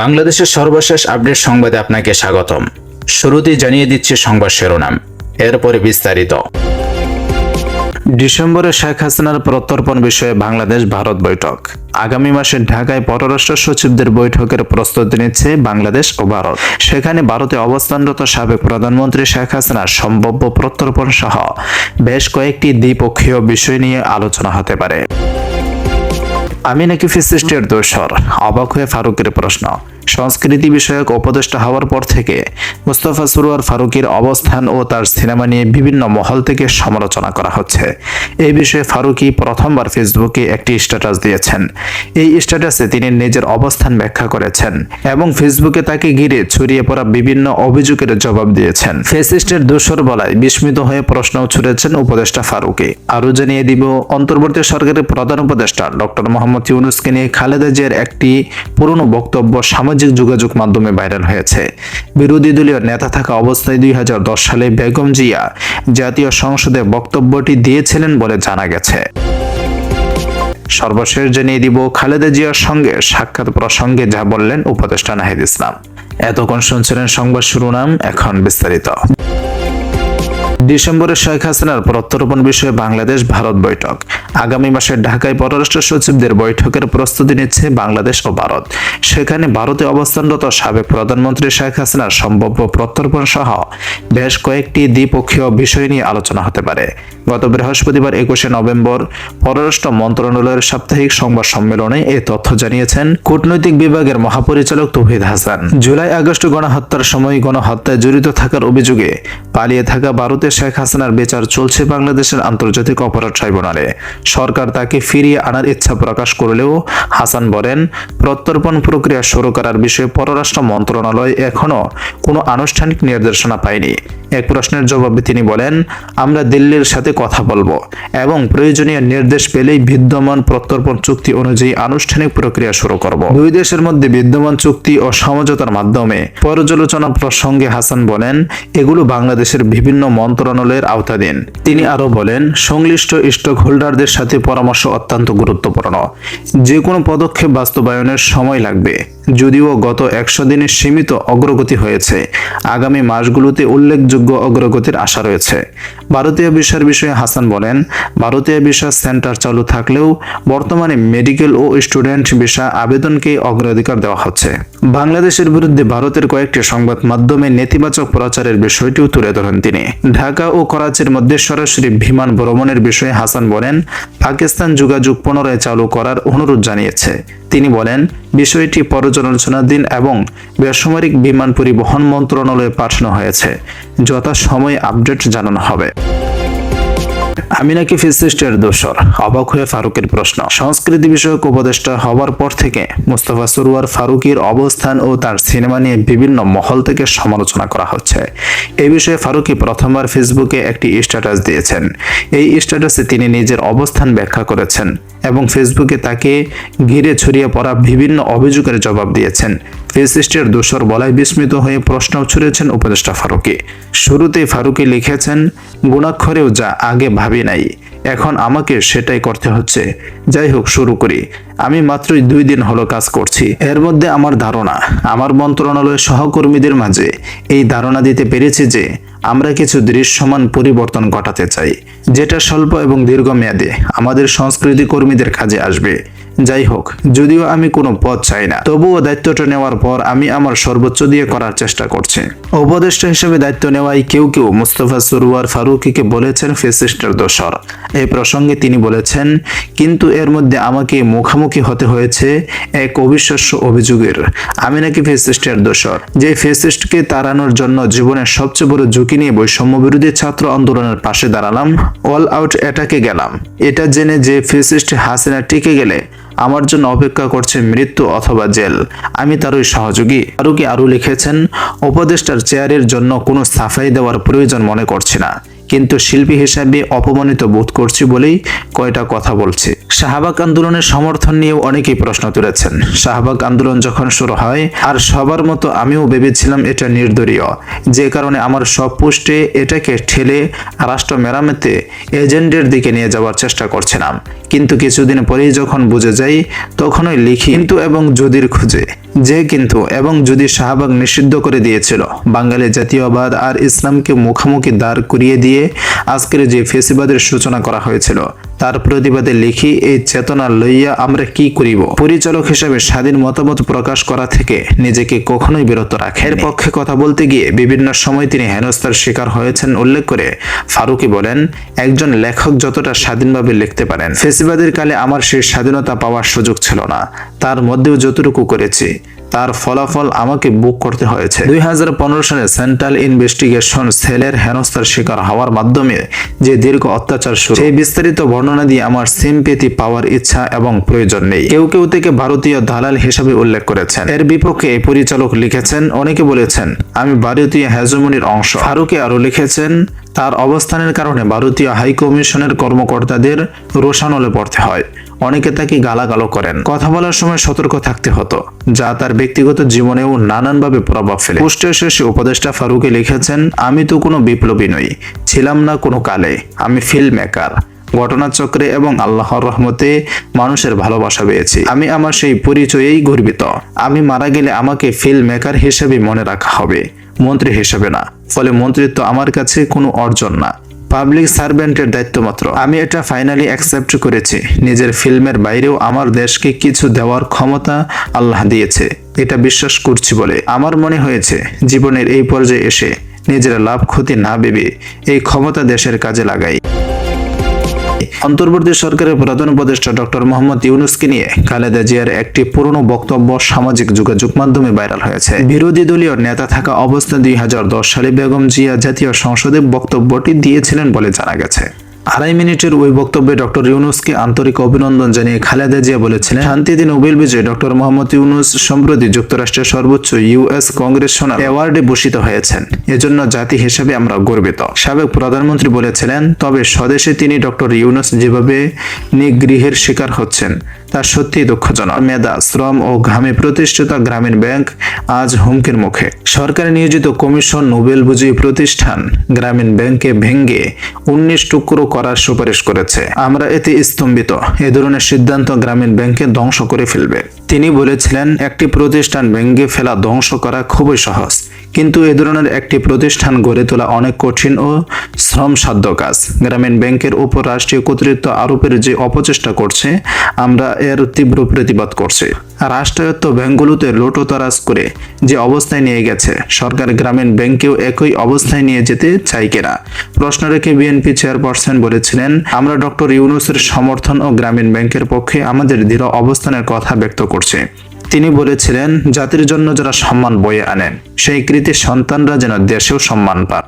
বাংলাদেশের সর্বশেষ আপডেট সংবাদে আপনাকে স্বাগতম। শুরুতেই জানিয়ে দিচ্ছে সংবাদ শিরোনাম। এরপরে বিস্তারিত। ডিসেম্বরে শেখ হাসিনার প্রত্যর্পণ বিষয়ে বাংলাদেশ ভারত বৈঠক। আগামী মাসে ঢাকায় পররাষ্ট্র সচিবদের বৈঠকের প্রস্তুতি নিচ্ছে বাংলাদেশ ও ভারত। সেখানে ভারতে অবস্থানরত সাবেক প্রধানমন্ত্রী শেখ হাসিনার সম্ভাব্য প্রত্যর্পণ সহ বেশ কয়েকটি দ্বিপক্ষীয় বিষয় নিয়ে আলোচনা হতে পারে। আমি নাকি ফিসিস্টের দোষর অবাক হয়ে ফারুকের প্রশ্ন। সংস্কৃতি বিষয়ক উপদেষ্টা হওয়ার পর থেকে মুস্তফা সরোয়ার ফারুকের অবস্থান ও তার সিনেমা নিয়ে বিভিন্ন মহল থেকে সমালোচনা করা হচ্ছে। এই বিষয়ে ফারুকি প্রথমবার ফেসবুকে একটি স্ট্যাটাস দিয়েছেন। এই স্ট্যাটাসে তিনি নিজের অবস্থান ব্যাখ্যা করেছেন এবং ফেসবুকে তাকে ঘিরে ছড়িয়ে পড়া বিভিন্ন অভিযোগের জবাব দিয়েছেন। ফেসিস্টের দোষর বলায় বিস্মিত হয়ে প্রশ্ন ছুড়েছেন উপদেষ্টা ফারুকি। আরও জানিয়ে দিব, অন্তর্বর্তী সরকারের প্রধান উপদেষ্টা ডক্টর মোহাম্মদ ইউনুসকে নিয়ে খালেদা জিয়ার একটি পুরনো বক্তব্য সামাজিক যোগাযোগ মাধ্যমে ভাইরাল হয়েছে। বিরোধী দলীয় নেতা থাকা অবস্থায় দুই সালে বেগম জিয়া জাতীয় সংসদে বক্তব্যটি দিয়েছিলেন বলে জানা গেছে। সর্বশেষ জানিয়ে দিব, খালেদা জিয়ার সঙ্গে সাক্ষাৎ প্রসঙ্গে যা বললেন উপদেষ্টা নাহিদ ইসলাম। এতক্ষণ শুনছিলেন সংবাদ শুরু নাম এখন বিস্তারিত। ডিসেম্বরে শেখ হাসিনার প্রত্যর্পণ বিষয়ে বাংলাদেশ ভারত বৈঠক। আগামী মাসে ঢাকায় পররাষ্ট্র সচিবদের বৈঠকের প্রস্তুতি নিচ্ছে বাংলাদেশ ও ভারত। সেখানে ভারতে অবস্থানরত সাবেক প্রধানমন্ত্রী শেখ হাসিনার সম্ভাব্য প্রত্যর্পণ সহ বেশ কয়েকটি দ্বিপক্ষীয় বিষয় নিয়ে আলোচনা হতে পারে। গত বৃহস্পতিবার একুশে নভেম্বর পররাষ্ট্র মন্ত্রণালয়ের সাপ্তাহিক সংবাদ সম্মেলনে এই তথ্য জানিয়েছেন কূটনৈতিক বিভাগের মহাপরিচালক তৌহিদ হাসান। জুলাই আগস্ট গণহত্যার সময় গণহত্যায় জড়িত থাকার অভিযোগে পালিয়ে থাকা ভারতে শেখ হাসিনার বিচার চলছে বাংলাদেশের আন্তর্জাতিক অপরাধ ট্রাইব্যুনালে। সরকার তাকে ফিরিয়ে আনার ইচ্ছা প্রকাশ করলেও হাসান বলেন, প্রত্যর্পণ প্রক্রিয়া শুরু করার বিষয়ে পররাষ্ট্র মন্ত্রণালয় এখনও কোনো আনুষ্ঠানিক নির্দেশনা পায়নি। এক প্রশ্নের জবাবে তিনি বলেন, আমরা দিল্লির সাথে কথা বলব এবং প্রয়োজনীয় নির্দেশ পেলেই বিদ্যমান প্রত্যর্পণ চুক্তি অনুযায়ী আনুষ্ঠানিক প্রক্রিয়া শুরু করব। দুই দেশের মধ্যে বিদ্যমান চুক্তি ও সমঝোতার মাধ্যমে পর্যালোচনা প্রসঙ্গে হাসান বলেন, এগুলো বাংলাদেশের বিভিন্ন মন্ত্রণালয়ের আওতাধীন। তিনি আরও বলেন, সংশ্লিষ্ট স্টক হোল্ডারদের সাথে পরামর্শ অত্যন্ত গুরুত্বপূর্ণ। যে কোনো পদক্ষেপ বাস্তবায়নের সময় লাগবে। যদিও গত একশো দিনে সীমিত অগ্রগতি হয়েছে। আগামী মাসগুলোতে উল্লেখযোগ্য অগ্রগতির আশা রয়েছে। ভারতীয় ভিসার বিষয়ে হাসান বলেন, ভারতীয় ভিসা সেন্টার চালু থাকলেও বর্তমানে মেডিকেল ও স্টুডেন্ট ভিসা আবেদনকে অগ্রাধিকার দেওয়া হচ্ছে। বাংলাদেশের বিরুদ্ধে ভারতের কয়েকটি সংবাদ মাধ্যমে নেতিবাচক প্রচারের বিষয়টিও তুলে ধরেন তিনি। ঢাকা ও করাচির মধ্যে সরাসরি বিমান ভ্রমণের বিষয়ে হাসান বলেন, পাকিস্তান যোগাযোগ পুনরায় চালু করার অনুরোধ জানিয়েছে। তিনি বলেন, বিষয়টি পর্যালোচনাধীন এবং বেসামরিক বিমান পরিবহন মন্ত্রণালয়ে পাঠানো হয়েছে। যথাসময়ে আপডেট জানানো হবে। আমি নাকি ফিজিস্টের দোষর, অবাক হয়ে ফারুকের প্রশ্ন। সংস্কৃতি বিষয়ক উপদেষ্টা হওয়ার পর থেকে মুস্তফা সরুয়ার ফারুকের অবস্থান ও তার সিনেমা নিয়ে বিভিন্ন মহল থেকে সমালোচনা করা হচ্ছে। এই বিষয়ে ফারুকি প্রথমবার ফেসবুকে একটি স্ট্যাটাস দিয়েছেন। এই স্ট্যাটাসে তিনি নিজের অবস্থান ব্যাখ্যা করেছেন এবং ফেসবুকে তাকে ঘিরে ছড়িয়ে পড়া বিভিন্ন অভিযোগের জবাব দিয়েছেন। ফেসিস্টের দোষর বলায় বিস্মিত হয়ে প্রশ্ন ছুড়েছেন উপদেষ্টা ফারুকি। শুরুতেই ফারুকি লিখেছেন, গুণাক্ষরেও যা আগে ভাবি নাই, এখন আমাকে সেটাই করতে হচ্ছে। যাই হোক, শুরু করি। আমি মাত্রই দুই দিন হলো কাজ করছি। এর মধ্যে আমার ধারণা, আমার মন্ত্রণালয়ের সহকর্মীদের মাঝে এই ধারণা দিতে পেরেছি যে, আমরা কিছু দৃশ্যমান পরিবর্তন ঘটাতে চাই, যেটা স্বল্প এবং দীর্ঘমেয়াদে আমাদের সংস্কৃতি কর্মীদের কাজে আসবে। যাই হোক যদিও আমি কোনো পদ চাই না, তবুও দায়িত্বটা নেওয়ার পর আমি আমার সর্বোচ্চ দিয়ে করার চেষ্টা করছি। উপদেষ্টা হিসেবে দায়িত্ব নেওয়ায় কেউ কেউ মুস্তফা সরুয়ার ফারুকিকে বলেছেন ফেসিস্টের দোষর। এই প্রসঙ্গে তিনি বলেছেন, কিন্তু এর মধ্যে আমাকে মুখোমুখি হতে হয়েছে এক অবিশ্বাস্য অভিযোগের। আমি নাকি ফেসিস্টের দোষর। যে ফেসিস্টকে তাড়ানোর জন্য জীবনের সবচেয়ে বড় ঝুঁকি নিয়ে বৈষম্য বিরোধী ছাত্র আন্দোলনের পাশে দাঁড়ালাম অল আউট অ্যাটাকে গেলাম। এটা জেনে যে ফেসিস্ট হাসিনা টিকে গেলে আমার জন্য অপেক্ষা করছে মৃত্যু অথবা জেল। আমি তারই সহযোগী। ফারুকি আরও লিখেছেন, উপদেষ্টার চেয়ারের জন্য কোনো সাফাই দেওয়ার প্রয়োজন মনে করছি না। কিন্তু শিল্পী হিসাবে অপমানিত বোধ করছি বলেই কয়টা কথা বলছি। শাহবাগ আন্দোলনের সমর্থন নিয়েও অনেকেই প্রশ্ন তুলেছেন। শাহবাগ আন্দোলন যখন শুরু হয়, আর সবার মতো আমিও ভেবেছিলাম এটা নির্দলীয়। যে কারণে আমার সব পোস্টে এটাকে ঠেলে রাষ্ট্র মেরামতে এজেন্ডের দিকে নিয়ে যাওয়ার চেষ্টা করছিলাম। কিন্তু কিছুদিন পরেই যখন বুঝে যাই, তখনই লিখি, কিন্তু এবং যদির খুঁজে। যে কিন্তু এবং যদি শাহবাগ নিষিদ্ধ করে দিয়েছিল, বাঙালি জাতীয়বাদ আর ইসলামকে মুখোমুখি দাঁড় করিয়ে দিয়ে আজকের যে ফেসিবাদের সূচনা করা হয়েছিল তার প্রতিবাদে লিখি, এই চেতনা লইয়া আমরা কি করিব? পরিচালক হিসেবে স্বাধীন মতামত প্রকাশ করা থেকে নিজেকে কখনোই বিরত রাখেন এর পক্ষে কথা বলতে গিয়ে বিভিন্ন সময় তিনি হেনস্থার শিকার হয়েছেন উল্লেখ করে ফারুকি বলেন, একজন লেখক যতটা স্বাধীনভাবে লিখতে পারেন। ফেসিবাদের কালে আমার সেই স্বাধীনতা পাওয়ার সুযোগ ছিল না। তার মধ্যেও যতটুকু করেছি তার ফলাফল আমাকে বুক করতে হয়েছে। দুই হাজার পনেরো সালে সেন্ট্রাল ইনভেস্টিগেশন সেলের হেনস্থার শিকার হওয়ার মাধ্যমে যে দীর্ঘ অত্যাচার শুরু, সেই বিস্তারিত বর্ণনা দিয়ে আমার সিম্পেতি পাওয়ার ইচ্ছা এবং প্রয়োজন নেই। কেউ কেউ থেকে ভারতীয় দালাল হিসাবে উল্লেখ করেছেন। এর বিপক্ষে পরিচালক লিখেছেন, অনেকে বলেছেন, আমি ভারতীয় হেজমনির অংশ। ফারুকে আরও লিখেছেন, তার অবস্থানের কারণে ভারতীয় হাইকমিশনের কর্মকর্তাদের রোশানলে পড়তে হয়। অনেকে তাকে গালাগালো করেন। কথা বলার সময় সতর্ক থাকতে হতো, যা তার ব্যক্তিগত জীবনেও নানানভাবে প্রভাব ফেলে। পোস্টের শেষে উপদেষ্টা ফারুকে লিখেছেন, আমি তো কোনো বিপ্লবী নই, ছিলাম না কোনো কালে। আমি ফিল্ম মেকার ঘটনাচক্রে এবং আল্লাহর রহমতে মানুষের ভালোবাসা পেয়েছি। আমি আমার সেই পরিচয়েই গর্বিত। আমি মারা গেলে আমাকে ফিল্ম মেকার হিসেবে মনে রাখা হবে, মন্ত্রী হিসেবে না। ফলে মন্ত্রিত্ব আমার কাছে কোনো অর্জন না। পাবলিক সার্ভেন্টের দায়িত্ব মাত্র। আমি এটা ফাইনালি অ্যাকসেপ্ট করেছি। নিজের ফিল্মের বাইরেও আমার দেশকে কিছু দেওয়ার ক্ষমতা আল্লাহ দিয়েছে। এটা বিশ্বাস করছি বলে আমার মনে হয়েছে, জীবনের এই পর্যায়ে এসে নিজের লাভ ক্ষতি না ভেবে এই ক্ষমতা দেশের কাজে লাগাই। অন্তর্বর্তী সরকারের প্রধান উপদেষ্টা ডক্টর মোহাম্মদ ইউনুসকে নিয়ে খালেদা জিয়ার একটি পুরনো বক্তব্য সামাজিক যোগাযোগ মাধ্যমে ভাইরাল হয়েছে। বিরোধী দলীয় নেতা থাকা অবস্থা দুই হাজার দশ সালে বেগম জিয়া জাতীয় সংসদে বক্তব্যটি দিয়েছিলেন বলে জানা গেছে। আড়াই মিনিটের ওই বক্তব্যে ডক্টর ইউনুসকে আন্তরিক অভিনন্দন জানিয়ে খালেদা জিয়া বলেছিলেন শান্তিতে নোবেল বিজয়ী ডক্টর মোহাম্মদ ইউনুস সম্প্রতি যুক্তরাষ্ট্রের সর্বোচ্চ ইউএস কংগ্রেস সোনার অ্যাওয়ার্ডে ভূষিত হয়েছেন। এজন্য জাতি হিসেবে আমরা গর্বিত। সাবেক প্রধানমন্ত্রী বলেছিলেন, তবে স্বদেশে তিনি ডক্টর ইউনুস যেভাবে নিগৃহের শিকার হচ্ছেন তা সত্যিই দুঃখজনক। মেধা, শ্রম ও ঘামে প্রতিষ্ঠিত গ্রামীণ ব্যাংক আজ হুমকির মুখে। সরকার নিয়োজিত কমিশন নোবেল বুঝিয়ে প্রতিষ্ঠান গ্রামীণ ব্যাংকে ভেঙ্গে উনিশ টুকরো করার সুপারিশ করেছে। আমরা এতে স্তম্ভিত। এ ধরনের সিদ্ধান্ত গ্রামীণ ব্যাংকে ধ্বংস করে ফেলবে। তিনি বলেছিলেন, একটি প্রতিষ্ঠান ভেঙ্গে ফেলা, ধ্বংস করা খুবই সহজ। কিন্তু এ ধরনের একটি প্রতিষ্ঠান গড়ে তোলা অনেক কঠিন ও শ্রমসাধ্য কাজ। গ্রামীণ ব্যাংকের উপর রাষ্ট্রীয় কর্তৃত্ব আরোপের যে অপচেষ্টা করছে, আমরা এর তীব্র প্রতিবাদ করছি। রাষ্ট্রায়ত্ত ব্যাংকগুলোতে লোটোতারাজ করে যে অবস্থায় নিয়ে গেছে, সরকার গ্রামীণ ব্যাংকেও একই অবস্থায় নিয়ে যেতে চাই কিনা? প্রশ্ন রেখে বিএনপি চেয়ারপারসন বলেছিলেন, আমরা ডক্টর ইউনুসের সমর্থন ও গ্রামীণ ব্যাংকের পক্ষে আমাদের দৃঢ় অবস্থানের কথা ব্যক্ত করছি। তিনি বলেছিলেন, জাতির জন্য যারা সম্মান বয়ে আনেন সেই কৃতি সন্তানরা যেন দেশেও সম্মান পান